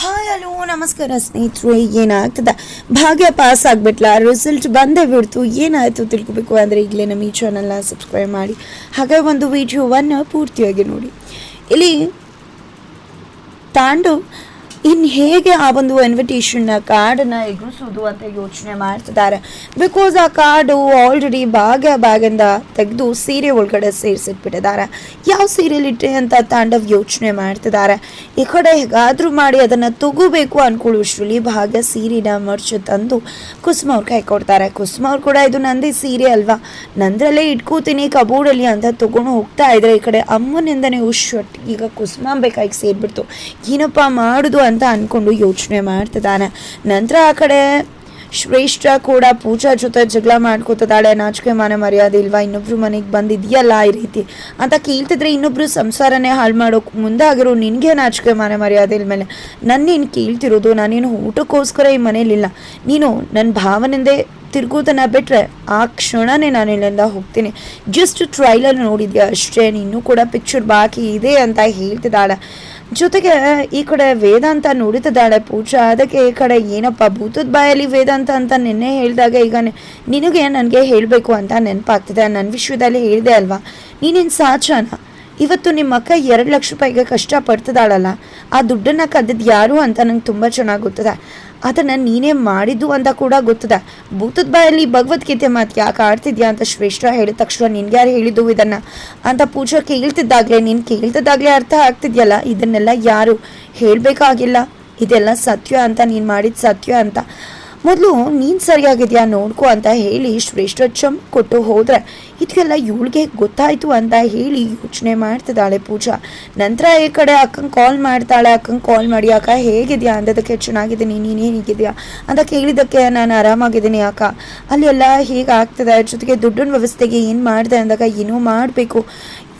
Hi, hello, ನಮಸ್ಕಾರ ಸ್ನೇಹಿತರು, ಏನಾಗ್ತದೆ? ಭಾಗ್ಯ ಪಾಸ್ ಆಗಿಬಿಟ್ಲ? ರಿಸಲ್ಟ್ ಬಂದೇ ಬಿಡ್ತು. ಏನಾಯಿತು ತಿಳ್ಕೊಬೇಕು ಅಂದರೆ ಈಗಲೇ ನಮ್ಮ ಈ ಚಾನಲ್ನ ಸಬ್ಸ್ಕ್ರೈಬ್ ಮಾಡಿ. ಹಾಗೆ ಒಂದು ವಿಡಿಯೋವನ್ನು ಪೂರ್ತಿಯಾಗಿ ನೋಡಿ. ಇಲ್ಲಿ ತಾಂಡು ಇನ್ನು ಹೇಗೆ ಆ ಒಂದು ಇನ್ವಿಟೇಷನ್ನ ಕಾರ್ಡನ್ನು ಎದುರಿಸೋದು ಅಂತ ಯೋಚನೆ ಮಾಡ್ತಿದ್ದಾರೆ. ಬಿಕಾಸ್ ಆ ಕಾರ್ಡು ಆಲ್ರೆಡಿ ಭಾಗ ಭಾಗಿಂದ ತೆಗೆದು ಸೀರೆ ಒಳಗಡೆ ಸೇರಿಸಿಟ್ಬಿಟ್ಟಿದ್ದಾರೆ. ಯಾವ ಸೀರೆಯಲ್ಲಿ ಇಟ್ಟೆ ಅಂತ ತಾಂಡವ್ ಯೋಚನೆ ಮಾಡ್ತಿದ್ದಾರೆ. ಈ ಕಡೆ ಹೇಗಾದರೂ ಮಾಡಿ ಅದನ್ನು ತಗೋಬೇಕು ಅನ್ಕೊಳ್ಳೋಷ್ಟ್ರಲ್ಲಿ ಭಾಗ ಸೀರೆನ ಮರ್ಚು ತಂದು ಕುಸುಮ ಅವ್ರು ಕೈ ಕೊಡ್ತಾರೆ. ಕುಸುಮ ಅವ್ರು ಕೂಡ ಇದು ನಂದೇ ಸೀರೆ ಅಲ್ವಾ? ನಂದ್ರಲ್ಲೇ ಇಟ್ಕೋತೀನಿ ಕಬೋರ್ಡಲ್ಲಿ ಅಂತ ತಗೊಂಡು ಹೋಗ್ತಾ ಇದ್ರೆ ಈ ಕಡೆ ಅಮ್ಮನಿಂದನೇ ಹುಷ್ ಈಗ ಕುಸುಮ ಬೇಕಾಗಿ ಸೇರ್ಬಿಡ್ತು. ಏನಪ್ಪ ಮಾಡುದು ಅಂತ ಅಂದ್ಕೊಂಡು ಯೋಚನೆ ಮಾಡ್ತಿದ್ದಾನೆ. ನಂತರ ಆ ಕಡೆ ಶ್ರೇಷ್ಠ ಕೂಡ ಪೂಜಾ ಜೊತೆ ಜಗಳ ಮಾಡ್ಕೋತಿದ್ದಾಳೆ. ನಾಚಿಕೆ ಮನೆ ಮರ್ಯಾದೆ ಇಲ್ವಾ? ಇನ್ನೊಬ್ರು ಮನೆಗೆ ಬಂದಿದ್ಯಲ್ಲ ಈ ರೀತಿ? ಅಂತ ಕೇಳ್ತಿದ್ರೆ ಇನ್ನೊಬ್ರು ಸಂಸಾರನೇ ಹಾಳು ಮಾಡೋಕೆ ಮುಂದಾಗಿರೋ ನಿನಗೆ ನಾಚಿಕೆ ಮನೆ ಮರ್ಯಾದೆ ಇಲ್ಮೇಲೆ. ನನ್ನೇನು ಕೇಳ್ತಿರೋದು? ನಾನೇನು ಊಟಕ್ಕೋಸ್ಕರ ಈ ಮನೇಲಿಲ್ಲ ನೀನು ನನ್ನ ಭಾವನೆಂದೇ ತಿರುಗೋದನ್ನು ಬಿಟ್ಟರೆ ಆ ಕ್ಷಣನೇ ನಾನು ಇಲ್ಲಿಂದ ಹೋಗ್ತೀನಿ. ಜಸ್ಟ್ ಟ್ರೈಲರ್ ನೋಡಿದ್ಯಾ ಅಷ್ಟೇ. ನೀನು ಕೂಡ ಪಿಕ್ಚರ್ ಬಾಕಿ ಇದೆ ಅಂತ ಹೇಳ್ತಿದ್ದಾಳೆ. ಜೊತೆಗೆ ಈ ಕಡೆ ವೇದಾಂತ ನುಡಿತಿದ್ದಾಳೆ ಪೂಜಾ. ಅದಕ್ಕೆ ಈ ಕಡೆ ಏನಪ್ಪ, ಭೂತದ ಬಾಯಲ್ಲಿ ವೇದಾಂತ ಅಂತ ನಿನ್ನೆ ಹೇಳಿದಾಗ ಈಗ ನಿನಗೆ ನನಗೆ ಹೇಳಬೇಕು ಅಂತ ನೆನಪಾಗ್ತಿದೆ. ನನ್ನ ವಿಷಯದಲ್ಲಿ ಹೇಳಿದೆ ಅಲ್ವಾ? ನೀನೇನು ಸಾಚಾನ. ಇವತ್ತು ನಿಮ್ಮ ಅಕ್ಕ ಎರಡು ಲಕ್ಷ ರೂಪಾಯಿಗೆ ಕಷ್ಟ ಪಡ್ತಿದ್ದಾಳಲ್ಲ. ಆ ದುಡ್ಡನ್ನು ಕದ್ದಿದ್ದು ಯಾರು ಅಂತ ನಂಗೆ ತುಂಬ ಚೆನ್ನಾಗಿ ಗೊತ್ತಿದೆ. ಅದನ್ನು ನೀನೇ ಮಾಡಿದ್ದು ಅಂತ ಕೂಡ ಗೊತ್ತಿದೆ. ಭೂತದ ಬಾಯಲ್ಲಿ ಭಗವದ್ಗೀತೆ ಮಾತು ಯಾಕೆ ಆಡ್ತಿದ್ಯಾ ಅಂತ ಶ್ರೇಷ್ಠ ಹೇಳಿದ ತಕ್ಷಣ ನಿನ್ಗೆ ಯಾರು ಹೇಳಿದ್ದು ಇದನ್ನು? ಅಂತ ಪೂಜಾ ಕೇಳ್ತಿದ್ದಾಗಲೇ, ನೀನು ಕೇಳ್ತಿದ್ದಾಗಲೇ ಅರ್ಥ ಆಗ್ತಿದ್ಯಲ್ಲ? ಇದನ್ನೆಲ್ಲ ಯಾರು ಹೇಳಬೇಕಾಗಿಲ್ಲ? ಇದೆಲ್ಲ ಸತ್ಯ ಅಂತ, ನೀನು ಮಾಡಿದ ಸತ್ಯ ಅಂತ. ಮೊದಲು ನೀನು ಸರಿಯಾಗಿದೆಯಾ ನೋಡ್ಕೊ ಅಂತ ಹೇಳಿ ಶ್ರೇಷ್ಠ ಚಮ್ ಕೊಟ್ಟು ಹೋದ್ರೆ ಇದಕ್ಕೆಲ್ಲ ಇವಳಿಗೆ ಗೊತ್ತಾಯಿತು ಅಂತ ಹೇಳಿ ಯೋಚನೆ ಮಾಡ್ತಿದ್ದಾಳೆ ಪೂಜಾ. ನಂತರ ಈ ಕಡೆ ಅಕ್ಕಂಗೆ ಕಾಲ್ ಮಾಡ್ತಾಳೆ, ಅಕ್ಕಂಗೆ ಕಾಲ್ ಮಾಡಿ, ಅಕ್ಕ, ಹೇಗಿದ್ಯಾ? ಅಂದದಕ್ಕೆ ಚೆನ್ನಾಗಿದ್ದೀನಿ, ನೀನು ಹೇಗಿದ್ಯಾ ಅಂತ ಕೇಳಿದ್ದಕ್ಕೆ ನಾನು ಆರಾಮಾಗಿದ್ದೀನಿ ಅಕ್ಕ. ಅಲ್ಲೆಲ್ಲ ಹೇಗೆ ಆಗ್ತದೆ ಜೊತೆಗೆ ದುಡ್ಡಿನ ವ್ಯವಸ್ಥೆಗೆ ಏನು ಮಾಡಿದೆ ಅಂದಾಗ, ಏನೂ ಮಾಡಬೇಕು.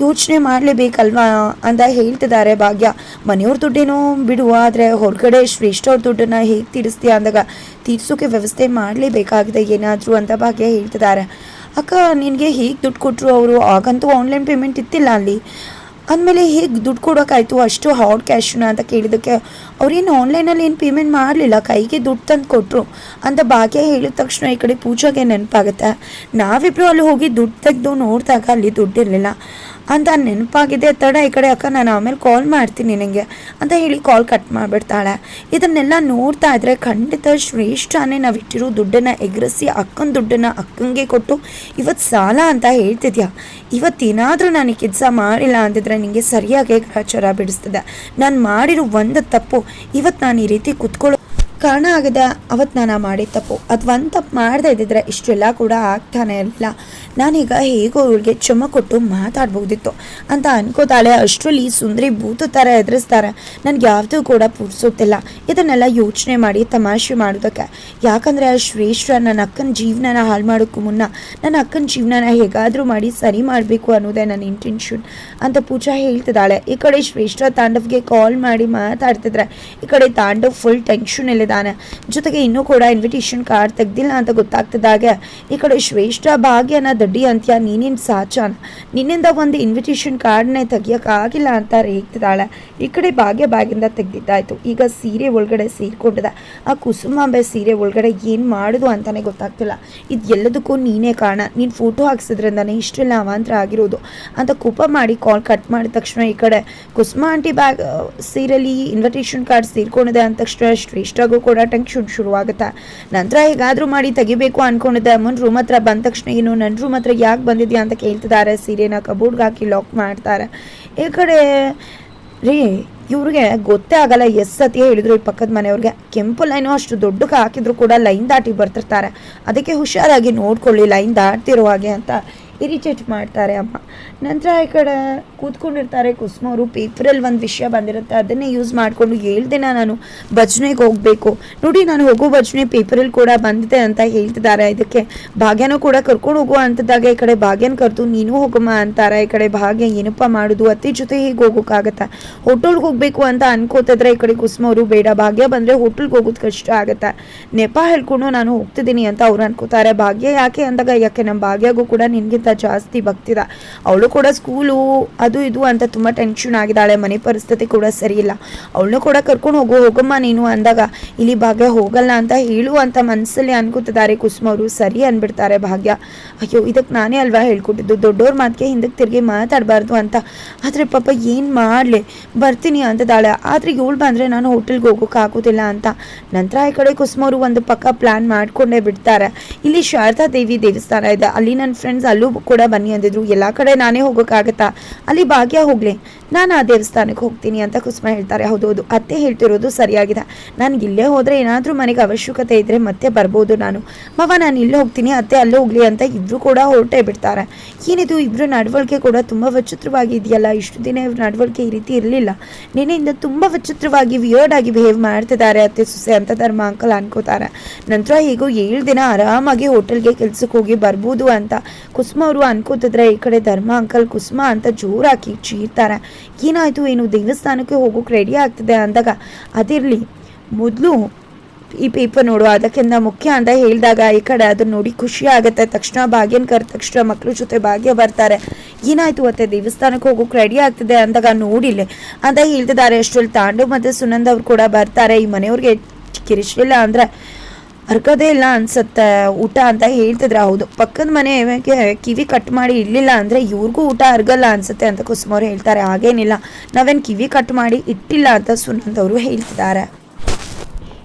ಯೋಚನೆ ಮಾಡಲೇಬೇಕಲ್ವಾ ಅಂತ ಹೇಳ್ತಿದ್ದಾರೆ ಭಾಗ್ಯ. ಮನೆಯವ್ರ ದುಡ್ಡೇನೋ ಬಿಡು, ಆದರೆ ಹೊರಗಡೆ ಶ್ರೇಷ್ಠವ್ರ ದುಡ್ಡನ್ನು ಹೇಗೆ ತೀರಿಸ್ತೀಯ ಅಂದಾಗ ತೀರ್ಸೋಕೆ ವ್ಯವಸ್ಥೆ ಮಾಡಲೇಬೇಕಾಗಿದೆ ಏನಾದರೂ ಅಂತ ಭಾಗ್ಯ ಹೇಳ್ತಿದ್ದಾರೆ. ಅಕ್ಕ, ನಿನಗೆ ಹೇಗೆ ದುಡ್ಡು ಕೊಟ್ಟರು ಅವರು? ಆಗಂತೂ ಆನ್ಲೈನ್ ಪೇಮೆಂಟ್ ಇತ್ತಿಲ್ಲ ಅಲ್ಲಿ. ಅಂದಮೇಲೆ ಹೇಗೆ ದುಡ್ಡು ಕೊಡೋಕ್ಕಾಯ್ತು ಅಷ್ಟು ಹಾರ್ಡ್ ಕ್ಯಾಶ್ನ ಅಂತ ಕೇಳಿದ್ದಕ್ಕೆ ಅವ್ರೇನು ಆನ್ಲೈನಲ್ಲಿ ಏನು ಪೇಮೆಂಟ್ ಮಾಡಲಿಲ್ಲ? ಕೈಗೆ ದುಡ್ಡು ತಂದು ಕೊಟ್ಟರು ಅಂತ ಭಾಗ್ಯ ಹೇಳಿದ ತಕ್ಷಣ ಈ ಕಡೆ ಪೂಜಾಗೆ ನೆನಪಾಗುತ್ತೆ. ನಾವಿಬ್ಬರು ಅಲ್ಲಿ ಹೋಗಿ ದುಡ್ಡು ತೆಗೆದು ನೋಡಿದಾಗ ಅಲ್ಲಿ ದುಡ್ಡಿರಲಿಲ್ಲ ಅಂತ ನೆನಪಾಗಿದೆ. ತಡ ಈ ಕಡೆ ಅಕ್ಕ, ನಾನು ಆಮೇಲೆ ಕಾಲ್ ಮಾಡ್ತೀನಿ ನಿನಗೆ ಅಂತ ಹೇಳಿ ಕಾಲ್ ಕಟ್ ಮಾಡಿಬಿಡ್ತಾಳೆ. ಇದನ್ನೆಲ್ಲ ನೋಡ್ತಾ ಇದ್ರೆ ಖಂಡಿತ ಶ್ರೇಷ್ಠನೇ ನಾವು ಇಟ್ಟಿರೋ ದುಡ್ಡನ್ನು ಎಗರಿಸಿ ಅಕ್ಕನ ದುಡ್ಡನ್ನು ಅಕ್ಕಂಗೆ ಕೊಟ್ಟು ಇವತ್ತು ಸಾಲ ಅಂತ ಹೇಳ್ತಿದ್ಯಾ? ಇವತ್ತೇನಾದರೂ ನಾನು ಕೆಲಸ ಮಾಡಿಲ್ಲ ಅಂತಿದ್ರೆ ನಿಮಗೆ ಸರಿಯಾಗಿ ಗ್ರಹಚಾರ ಬಿಡಿಸ್ತದೆ. ನಾನು ಮಾಡಿರೋ ಒಂದು ತಪ್ಪು ಇವತ್ತು ನಾನು ಈ ರೀತಿ ಕುತ್ಕೊಳ್ಳೋ ಕಾರಣ ಆಗಿದೆ ಅವತ್ತು ನಾನು ಮಾಡಿದ ತಪ್ಪು. ಅಥವಾ ಒಂದು ತಪ್ಪು ಮಾಡದೇ ಇದ್ದಿದ್ರೆ ಇಷ್ಟೆಲ್ಲ ಕೂಡ ಆಗ್ತಾನೆ ಇರಲಿಲ್ಲ ನಾನೀಗ ಹೇಗೋ ಇವಳಿಗೆ ಚುಮ್ಮ ಕೊಟ್ಟು ಮಾತಾಡ್ಬೋದಿತ್ತು. ಅಂತ ಅನ್ಕೋತಾಳೆ. ಅಷ್ಟರಲ್ಲಿ ಸುಂದರಿ ಭೂತ ಥರ ಎದುರಿಸ್ತಾರೆ. ನನಗೆ ಯಾವುದೂ ಕೂಡ ಪುರ್ಸೋತಿಲ್ಲ. ಇದನ್ನೆಲ್ಲ ಯೋಚನೆ ಮಾಡಿ ತಮಾಷೆ ಮಾಡೋದಕ್ಕೆ. ಯಾಕಂದರೆ ಆ ಶ್ರೇಷ್ಠ ನನ್ನ ಅಕ್ಕನ ಜೀವನನ ಹಾಳು ಮಾಡೋಕ್ಕೂ ಮುನ್ನ ನನ್ನ ಅಕ್ಕನ ಜೀವನನ ಹೇಗಾದರೂ ಮಾಡಿ ಸರಿ ಮಾಡಬೇಕು ಅನ್ನೋದೇ ನನ್ನ ಇಂಟೆನ್ಷನ್ ಅಂತ ಪೂಜಾ ಹೇಳ್ತಿದ್ದಾಳೆ. ಈ ಕಡೆ ಶ್ರೇಷ್ಠ ತಾಂಡವ್ಗೆ ಕಾಲ್ ಮಾಡಿ ಮಾತಾಡ್ತಿದ್ರೆ ಈ ಕಡೆ ತಾಂಡವ್ ಫುಲ್ ಟೆನ್ಷನ್ ಇಲ್ಲಿದ್ದಾನೆ ಜೊತೆಗೆ ಇನ್ನೂ ಕೂಡ ಇನ್ವಿಟೇಷನ್ ಕಾರ್ಡ್ ತೆಗ್ದಿಲ್ಲ ಅಂತ ಗೊತ್ತಾಗ್ತಿದ್ದಾಗೆ. ಈ ಕಡೆ ಶ್ರೇಷ್ಠ ಭಾಗ್ಯನ ದಡ್ಡಿ ಅಂತ್ಯ ನೀನೇನು ಸಾಚಾನ. ನಿನ್ನಿಂದ ಒಂದು ಇನ್ವಿಟೇಷನ್ ಕಾರ್ಡ್ನೇ ತೆಗಿಯೋಕ್ಕಾಗಿಲ್ಲ ಅಂತ ರೇಗ್ತಿದ್ದಾಳೆ. ಈ ಕಡೆ ಭಾಗ್ಯ ಬ್ಯಾಗಿಂದ ತೆಗ್ದಿದ್ದಾಯ್ತು. ಈಗ ಸೀರೆ ಒಳಗಡೆ ಸೇರ್ಕೊಂಡಿದೆ. ಆ ಕುಸುಮಾಂಬೆ ಸೀರೆ ಒಳಗಡೆ ಏನು ಮಾಡುದು ಅಂತಾನೆ ಗೊತ್ತಾಗ್ತಿಲ್ಲ. ಇದು ಎಲ್ಲದಕ್ಕೂ ನೀನೇ ಕಾರಣ. ನೀನು ಫೋಟೋ ಹಾಕ್ಸಿದ್ರಿಂದನೇ ಇಷ್ಟೆಲ್ಲ ಅವಾಂತರ ಆಗಿರೋದು ಅಂತ ಕೋಪ ಮಾಡಿ ಕಾಲ್ ಕಟ್ ಮಾಡಿದ ತಕ್ಷಣ ಈ ಕಡೆ ಕುಸುಮ ಆಂಟಿ ಬ್ಯಾಗ್ ಸೀರೆಯಲ್ಲಿ ಇನ್ವಿಟೇಷನ್ ಕಾರ್ಡ್ ಸೇರ್ಕೊಂಡಿದೆ ಅಂದ ತಕ್ಷಣ ಶ್ರೇಷ್ಠಗೂ ಕೂಡ ಟೆನ್ಷನ್ ಶುರುವಾಗುತ್ತೆ. ನಂತರ ಹೇಗಾದರೂ ಮಾಡಿ ತೆಗಿಬೇಕು ಅನ್ಕೊಂಡಿದ್ದೆ ಅಮ್ಮನ ರೂಮ್ ಹತ್ರ ಬಂದ ತಕ್ಷಣ ಏನು ನನ್ನ ರೂಮ್ ಹತ್ರ ಯಾಕೆ ಬಂದಿದ್ಯಾ ಅಂತ ಕೇಳ್ತಿದ್ದಾರೆ. ಸೀರೆನ ಕಬೋರ್ಡ್ಗೆ ಹಾಕಿ ಲಾಕ್ ಮಾಡ್ತಾರೆ. ಈ ಕಡೆ ರೀ, ಇವ್ರಿಗೆ ಗೊತ್ತೇ ಆಗಲ್ಲ. ಎಸ್ ಸತಿ ಹೇಳಿದ್ರು ಈ ಪಕ್ಕದ ಮನೆಯವ್ರಿಗೆ. ಕೆಂಪು ಲೈನು ಅಷ್ಟು ದೊಡ್ಡಕ್ಕೆ ಹಾಕಿದ್ರು ಕೂಡ ಲೈನ್ ದಾಟಿ ಬರ್ತಿರ್ತಾರೆ. ಅದಕ್ಕೆ ಹುಷಾರಾಗಿ ನೋಡ್ಕೊಳ್ಳಿ ಲೈನ್ ದಾಟ್ತಿರೋ ಹಾಗೆ ಅಂತ ಇರಿಟೇಟ್ ಮಾಡ್ತಾರೆ ಅಮ್ಮ. ನಂತರ ಈ ಕಡೆ ಕೂತ್ಕೊಂಡಿರ್ತಾರೆ ಕುಸುಮ ಅವರು, ಪೇಪರಲ್ಲಿ ಒಂದು ವಿಷಯ ಬಂದಿರುತ್ತೆ, ಅದನ್ನೇ ಯೂಸ್ ಮಾಡಿಕೊಂಡು ಹೇಳ್ದಿನ ನಾನು. ಭಜನೆಗೆ ಹೋಗಬೇಕು. ನೋಡಿ, ನಾನು ಹೋಗೋ ಭಜನೆ ಪೇಪರಲ್ಲಿ ಕೂಡ ಬಂದಿದೆ ಅಂತ ಹೇಳ್ತಿದ್ದಾರೆ. ಇದಕ್ಕೆ ಭಾಗ್ಯನೂ ಕೂಡ ಕರ್ಕೊಂಡು ಹೋಗುವ ಅಂತದಾಗ ಈ ಕಡೆ ಭಾಗ್ಯನ ಕರೆದು, ನೀನು ಹೋಗಮ್ಮ ಅಂತಾರೆ. ಈ ಕಡೆ ಭಾಗ್ಯ ಏನಪ್ಪ ಮಾಡೋದು? ಅತ್ತೆ ಜೊತೆ ಹೇಗೆ ಹೋಗೋಕ್ಕಾಗತ್ತೆ ಹೋಟೆಲ್ಗೆ ಹೋಗಬೇಕು ಅಂತ ಅನ್ಕೋತಿದ್ರೆ ಈ ಕಡೆ ಕುಸುಮ ಅವರು, ಬೇಡ, ಭಾಗ್ಯ ಬಂದರೆ ಹೋಟೆಲ್ಗೆ ಹೋಗೋದು ಕಷ್ಟ ಆಗುತ್ತೆ? ನೆಪ ಹೇಳ್ಕೊಂಡು ನಾನು ಹೋಗ್ತಿದ್ದೀನಿ ಅಂತ ಅವ್ರು ಅನ್ಕೋತಾರೆ. ಭಾಗ್ಯ ಯಾಕೆ ಅಂದಾಗ, ಯಾಕೆ ನಮ್ಮ ಭಾಗ್ಯಗೂ ಕೂಡ ನಿನಗಿಂತ ಜಾಸ್ತಿ ಭಕ್ತಿದ ಅವಳು ಕೂಡ ಸ್ಕೂಲು ಅದು ಇದು ಅಂತ ತುಂಬ ಟೆನ್ಷನ್ ಆಗಿದ್ದಾಳೆ, ಮನೆ ಪರಿಸ್ಥಿತಿ ಕೂಡ ಸರಿ ಇಲ್ಲ. ಅವಳನ್ನು ಕೂಡ ಕರ್ಕೊಂಡು ಹೋಗು, ಹೋಗಮ್ಮ ನೀನು ಅಂದಾಗ, ಇಲ್ಲಿ ಭಾಗ್ಯ ಹೋಗಲ್ಲ ಅಂತ ಹೇಳು ಅಂತ ಮನಸ್ಸಲ್ಲಿ ಅನ್ಕೋತಿದ್ದಾರೆ ಕುಸುಮ ಸರಿ ಅಂದ್ಬಿಡ್ತಾರೆ ಭಾಗ್ಯ. ಅಯ್ಯೋ ಇದಕ್ಕೆ ನಾನೇ ಅಲ್ವಾ ಹೇಳ್ಕೊಟ್ಟಿದ್ದು? ದೊಡ್ಡವ್ರ ಮಾತಿಗೆ ಹಿಂದಕ್ಕೆ ತಿರುಗಿ ಮಾತಾಡಬಾರ್ದು ಅಂತ. ಆದರೆ ಪಾಪ ಏನು ಮಾಡಲಿ? ಬರ್ತೀನಿ ಅಂತದಾಳೆ ಆದರೆ ಇವಳು ಬಂದರೆ ನಾನು ಹೋಟೆಲ್ಗೆ ಹೋಗೋಕೆ ಆಗೋದಿಲ್ಲ ಅಂತ. ನಂತರ ಈ ಕಡೆ ಕುಸುಮ ಅವರು ಒಂದು ಪಕ್ಕ ಪ್ಲ್ಯಾನ್ ಮಾಡಿಕೊಂಡೇ ಬಿಡ್ತಾರೆ. ಇಲ್ಲಿ ಶಾರದಾ ದೇವಿ ದೇವಸ್ಥಾನ ಇದೆ. ಅಲ್ಲಿ ನನ್ನ ಫ್ರೆಂಡ್ಸ್ ಅಲ್ಲೂ ಕೂಡ ಬನ್ನಿ ಅಂದಿದ್ರು. ಎಲ್ಲ ಕಡೆ ನಾನೇ ಹೋಗೋಕ್ಕಾಗತ್ತಾ? ಅಲ್ಲಿ ಭಾಗ್ಯ ಹೋಗಲಿ. ನಾನು ಆ ದೇವಸ್ಥಾನಕ್ಕೆ ಹೋಗ್ತೀನಿ ಅಂತ ಕುಸುಮ ಹೇಳ್ತಾರೆ. ಹೌದು ಹೌದು. ಅತ್ತೆ ಹೇಳ್ತಿರೋದು ಸರಿಯಾಗಿದೆ. ನನಗೆ ಇಲ್ಲೇ ಹೋದರೆ ಏನಾದರೂ ಮನೆಗೆ ಅವಶ್ಯಕತೆ ಇದ್ದರೆ ಮತ್ತೆ ಬರ್ಬೋದು ನಾನು. ಮವ, ನಾನು ಇಲ್ಲೇ ಹೋಗ್ತೀನಿ. ಅತ್ತೆ ಅಲ್ಲೇ ಹೋಗಲಿ ಅಂತ ಇಬ್ಬರು ಕೂಡ ಹೊರಟೇ ಬಿಡ್ತಾರೆ. ಏನಿದು? ಇಬ್ಬರು ನಡವಳಿಕೆ ಕೂಡ ತುಂಬ ವಿಚಿತ್ರವಾಗಿ ಇದೆಯಲ್ಲ? ಇಷ್ಟು ದಿನ ಇವ್ರ ನಡವಳಿಕೆ ಈ ರೀತಿ ಇರಲಿಲ್ಲ. ನಿನ್ನೆಯಿಂದ ತುಂಬ ವಿಚಿತ್ರವಾಗಿ ವಿಯರ್ಡ್ ಆಗಿ ಬಿಹೇವ್ ಮಾಡ್ತಿದ್ದಾರೆ ಅತ್ತೆ ಸುಸೆ ಅಂತ ಧರ್ಮ ಅಂಕಲ್ ಅನ್ಕೋತಾರೆ. ನಂತರ ಹೀಗೂ ಏಳು ದಿನ ಆರಾಮಾಗಿ ಹೋಟೆಲ್ಗೆ ಕೆಲ್ಸಕ್ಕೆ ಹೋಗಿ ಬರ್ಬೋದು ಅಂತ ಕುಸುಮ ಅವರು ಅನ್ಕೋತಿದ್ರೆ ಈ ಕಡೆ ಧರ್ಮ ಅಂಕಲ್ ಕುಸುಮ ಅಂತ ಜೋರಾಗಿ ಚೀರ್ತಾರೆ. ಏನಾಯ್ತು? ಏನು ದೇವಸ್ಥಾನಕ್ಕೆ ಹೋಗೋಕೆ ರೆಡಿ ಆಗ್ತಿದೆ ಅಂದಾಗ ಅದಿರಲಿ, ಮೊದಲು ಈ ಪೇಪರ್ ನೋಡು, ಅದಕ್ಕಿಂತ ಮುಖ್ಯ ಅಂತ ಹೇಳಿದಾಗ ಈ ಕಡೆ ಅದನ್ನ ನೋಡಿ ಖುಷಿ ಆಗುತ್ತೆ. ತಕ್ಷಣ ಭಾಗ್ಯನ ಕರ್ ತಕ್ಷಣ ಮಕ್ಕಳ ಜೊತೆ ಭಾಗ್ಯ ಬರ್ತಾರೆ. ಏನಾಯ್ತು ಮತ್ತೆ ದೇವಸ್ಥಾನಕ್ಕೆ ಹೋಗೋಕೆ ರೆಡಿ ಆಗ್ತಿದೆ ಅಂದಾಗ ನೋಡಿಲ್ಲ. ಅಂತ ಹೇಳ್ತಿದ್ದಾರೆ. ಅಷ್ಟರಲ್ಲಿ ತಾಂಡು ಮತ್ತು ಸುನಂದ್ ಅವ್ರು ಕೂಡ ಬರ್ತಾರೆ. ಈ ಮನೆಯವ್ರಿಗೆ ಕಿರಿಶಿಲ್ಲ ಅಂದರೆ ಅರ್ಕದೇ ಇಲ್ಲ ಅನ್ಸತ್ತೆ. ಊಟ ಅಂತ ಹೇಳ್ತಿದ್ರೆ ಹೌದು. ಪಕ್ಕದ ಮನೆಗೆ ಕಿವಿ ಕಟ್ ಮಾಡಿ ಇರಲಿಲ್ಲ ಅಂದರೆ ಇವ್ರಿಗೂ ಊಟ ಅರ್ಗಲ್ಲ ಅನ್ಸುತ್ತೆ ಅಂತ ಕುಸುಮವ್ರು ಹೇಳ್ತಾರೆ. ಹಾಗೇನಿಲ್ಲ. ನಾವೇನು ಕಿವಿ ಕಟ್ ಮಾಡಿ ಇಟ್ಟಿಲ್ಲ ಅಂತ ಸುನಂದ್ ಅವರು ಹೇಳ್ತಿದ್ದಾರೆ.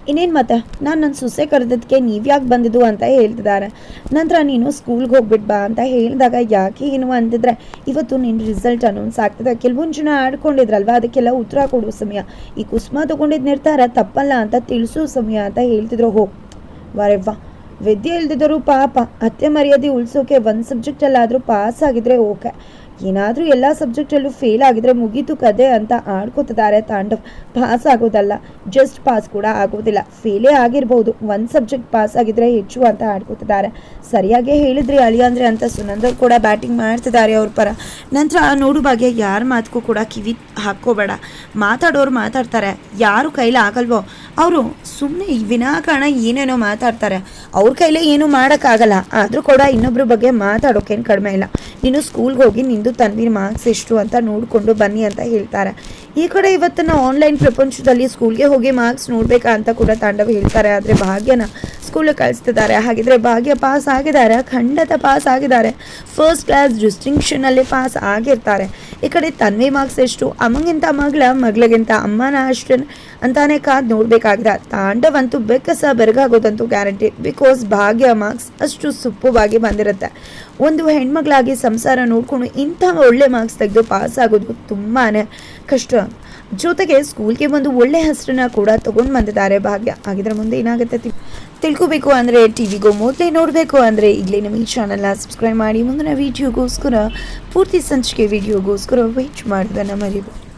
ಇನ್ನೇನು ಮತ್ತೆ ನಾನು ನನ್ನ ಸೊಸೆ ಕರೆದಕ್ಕೆ ನೀವು ಯಾಕೆ ಬಂದಿದ್ದು ಅಂತ ಹೇಳ್ತಿದ್ದಾರೆ. ನಂತರ ನೀನು ಸ್ಕೂಲ್ಗೆ ಹೋಗ್ಬಿಟ್ಟು ಬಾ ಅಂತ ಹೇಳಿದಾಗ ಯಾಕೆ ಏನು ಅಂತಿದ್ರೆ ಇವತ್ತು ನಿನ್ನ ರಿಸಲ್ಟ್ ಅನೌನ್ಸ್ ಆಗ್ತದೆ. ಕೆಲವೊಂದು ಜನ ಆಡ್ಕೊಂಡಿದ್ರಲ್ವ? ಅದಕ್ಕೆಲ್ಲ ಉತ್ತರ ಕೊಡುವ ಸಮಯ. ಈ ಕುಸುಮ ತೊಗೊಂಡಿದ್ದ ನಿರ್ತಾರ ತಪ್ಪಲ್ಲ ಅಂತ ತಿಳಿಸೋ ಸಮಯ ಅಂತ ಹೇಳ್ತಿದ್ರು. ಹೋ ವಾರೆವ್ವ ವಿದ್ಯೆ ಇಲ್ದಿದ್ದರೂ ಪಾಪ. ಅತ್ತೆ ಮರ್ಯಾದೆ ಉಳಿಸೋಕೆ ಒಂದು ಸಬ್ಜೆಕ್ಟಲ್ಲಾದರೂ ಪಾಸ್ ಆಗಿದ್ರೆ ಓಕೆ ಏನಾದರೂ ಎಲ್ಲ ಸಬ್ಜೆಕ್ಟಲ್ಲೂ ಫೇಲ್ ಆಗಿದ್ರೆ ಮುಗೀತು ಕದೆ ಅಂತ ಆಡ್ಕೋತಿದ್ದಾರೆ ತಾಂಡವ್. ಪಾಸ್ ಆಗೋದಲ್ಲ. ಜಸ್ಟ್ ಪಾಸ್ ಕೂಡ ಆಗೋದಿಲ್ಲ. ಫೇಲೇ ಆಗಿರ್ಬೋದು. ಒಂದು ಸಬ್ಜೆಕ್ಟ್ ಪಾಸ್ ಆಗಿದ್ರೆ ಹೆಚ್ಚು ಅಂತ ಆಡ್ಕೊತಿದ್ದಾರೆ. ಸರಿಯಾಗಿ ಹೇಳಿದ್ರಿ ಅಳಿಯಂದ್ರೆ ಅಂತ ಸುನಂದರ್ ಕೂಡ ಬ್ಯಾಟಿಂಗ್ ಮಾಡ್ತಿದ್ದಾರೆ ಅವ್ರ ಪರ. ನಂತರ ನೋಡು ಬಗ್ಗೆ ಯಾರ ಮಾತಕ್ಕೂ ಕೂಡ ಕಿವಿ ಹಾಕ್ಕೋಬೇಡ. ಮಾತಾಡೋರು ಮಾತಾಡ್ತಾರೆ. ಯಾರು ಕೈಲಿ ಆಗಲ್ವೋ? ಅವರು ಸುಮ್ಮನೆ ವಿನಾಕಾರಣ ಏನೇನೋ ಮಾತಾಡ್ತಾರೆ. ಅವ್ರ ಕೈಲೇ ಏನೂ ಮಾಡೋಕ್ಕಾಗಲ್ಲ. ಆದರೂ ಕೂಡ ಇನ್ನೊಬ್ಬರ ಬಗ್ಗೆ ಮಾತಾಡೋಕೇನು ಕಡಿಮೆ ಇಲ್ಲ. ನೀನು ಸ್ಕೂಲ್ಗೆ ಹೋಗಿ ನಿಂದು ತನ್ವೀರ್ ಮಾರ್ಕ್ಸ್ ಎಷ್ಟು ಅಂತ ನೋಡಿಕೊಂಡು ಬನ್ನಿ ಅಂತ ಹೇಳ್ತಾರೆ. ಈ ಕಡೆ ಇವತ್ತಿನ ಆನ್ಲೈನ್ ಪ್ರಪಂಚದಲ್ಲಿ ಸ್ಕೂಲ್ಗೆ ಹೋಗಿ ಮಾರ್ಕ್ಸ್ ನೋಡಬೇಕಾ ಅಂತ ಕೂಡ ತಾಂಡವ ಹೇಳ್ತಾರೆ, ಆದರೆ ಭಾಗ್ಯನ ಸ್ಕೂಲಿಗೆ ಕಳಿಸ್ತಿದ್ದಾರೆ. ಹಾಗಿದ್ರೆ ಭಾಗ್ಯ ಪಾಸ್ ಆಗಿದ್ದಾರೆ, ಖಂಡತ ಪಾಸ್ ಆಗಿದ್ದಾರೆ. ಫಸ್ಟ್ ಕ್ಲಾಸ್ ಡಿಸ್ಟಿಂಕ್ಷನಲ್ಲಿ ಪಾಸ್ ಆಗಿರ್ತಾರೆ. ಈ ಕಡೆ ತನ್ವಿ ಮಾರ್ಕ್ಸ್ ಎಷ್ಟು? ಅಮ್ಮಗಿಂತ ಮಗಳ, ಮಗಳಿಗಿಂತ ಅಮ್ಮನ ಅಷ್ಟು ಅಂತಾನೆ ಕಾದ್ ತಾಂಡವ ಅಂತೂ ಬೆಕ್ಕಸ ಬೆರಗಾಗೋದಂತೂ ಗ್ಯಾರಂಟಿ ಬಿಕಾಸ್ ಭಾಗ್ಯ ಮಾರ್ಕ್ಸ್ ಅಷ್ಟು ಸುಪ್ಪವಾಗಿ ಬಂದಿರುತ್ತೆ. ಒಂದು ಹೆಣ್ಮಗಳಾಗಿ ಸಂಸಾರ ನೋಡ್ಕೊಂಡು ಇಂಥ ಒಳ್ಳೆ ಮಾರ್ಕ್ಸ್ ತೆಗೆದು ಪಾಸ್ ಆಗೋದು ತುಂಬಾ ಕಷ್ಟ. ಜೊತೆಗೆ ಸ್ಕೂಲ್ಗೆ ಒಂದು ಒಳ್ಳೆ ಹೆಸರನ್ನ ಕೂಡ ತಗೊಂಡು ಬಂದಿದ್ದಾರೆ ಭಾಗ್ಯ. ಹಾಗಿದ್ರೆ ಮುಂದೆ ಏನಾಗುತ್ತೆ ತಿಳ್ಕೊಬೇಕು ಅಂದರೆ ಟಿವಿಗೂ ಮೊದಲೇ ನೋಡಬೇಕು ಅಂದರೆ ಈಗಲೇ ನಮ್ಮ ಈ ಚಾನಲ್ನ ಸಬ್ಸ್ಕ್ರೈಬ್ ಮಾಡಿ ಮುಂದಿನ ವೀಡಿಯೋಗೋಸ್ಕರ ಪೂರ್ತಿ ಸಂಚಿಕೆ ವೀಡಿಯೋಗೋಸ್ಕರ ವೇಟ್ ಮಾಡೋದನ್ನು ಮರಿಬೇಕು